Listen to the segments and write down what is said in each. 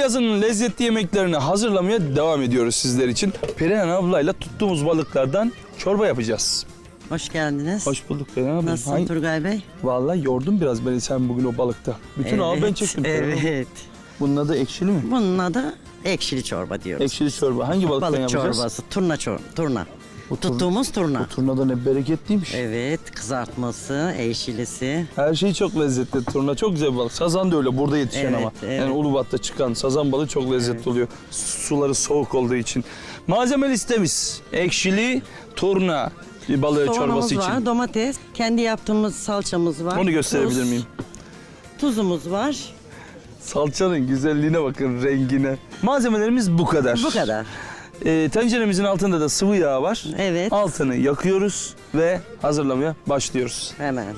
yazının lezzetli yemeklerini hazırlamaya devam ediyoruz sizler için. Perihan ablayla tuttuğumuz balıklardan çorba yapacağız. Hoş geldiniz. Hoş bulduk Perihan abla. Nasılsın Hangi- Turgay Bey? Vallahi yordun biraz beni sen bugün o balıkta. Bütün ağı ben çektim. Perihan abla. Evet. Bunun adı ekşili mi? Bunun adı ekşili çorba diyoruz. Ekşili çorba. Hangi balıktan Balık yapacağız? çorbası, turna çorba, turna. Bu turna- Tuttuğumuz turna. Bu turnada ne bereketliymiş. Evet, kızartması, ekşilisi. Her şey çok lezzetli. Turna çok güzel bir balık. Sazan da öyle burada yetişen Evet, ama. evet. Yani Ulubat'ta çıkan sazan balığı çok lezzetli oluyor. Suları soğuk olduğu için. Malzeme listemiz. Ekşili turna bir balığı çorbası Soğanımız için. var, domates, kendi yaptığımız salçamız var. Onu gösterebilir tuz, miyim? Tuzumuz var. Salçanın güzelliğine bakın, rengine. Malzemelerimiz bu kadar. Bu kadar. Ee, tenceremizin altında da sıvı yağ var. Evet. Altını yakıyoruz ve hazırlamaya başlıyoruz. Hemen.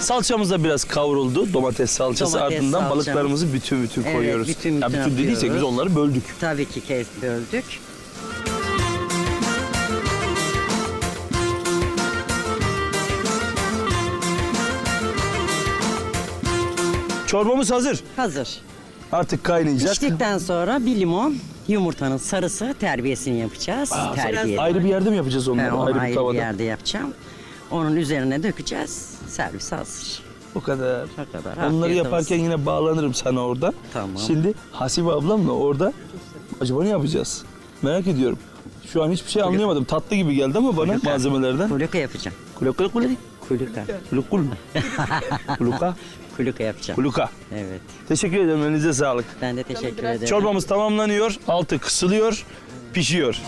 Salçamız da biraz kavruldu. Domates salçası Domates ardından salçamız. balıklarımızı bütün bütün Evet, koyuyoruz. bütün ya bütün bütün dediysek biz atıyoruz. onları böldük. Tabii ki kes böldük. Çorbamız hazır. Hazır. Artık kaynayacak. Piştikten sonra bir limon, yumurtanın sarısı terbiyesini yapacağız. Aa, Terbiye. Ayrı bir yerde mi yapacağız onları? He, onu ayrı bir ayrı tavada. bir yerde yapacağım. Onun üzerine dökeceğiz. Servis hazır. O kadar. O kadar. Onları Afiyet yaparken olsun. yine bağlanırım sana orada. Tamam. Şimdi Hasibe ablamla orada acaba ne yapacağız? Merak ediyorum. Şu an hiçbir şey anlayamadım. Tatlı gibi geldi ama bana malzemelerden. Kuluka yapacağım. Kule kule. Kuluka. Kulukul mu? Kuluka. Kuluka yapacağım. Kuluka. Evet. Teşekkür ederim. Elinize sağlık. Ben de teşekkür ederim. Çorbamız tamamlanıyor. Altı kısılıyor. Pişiyor.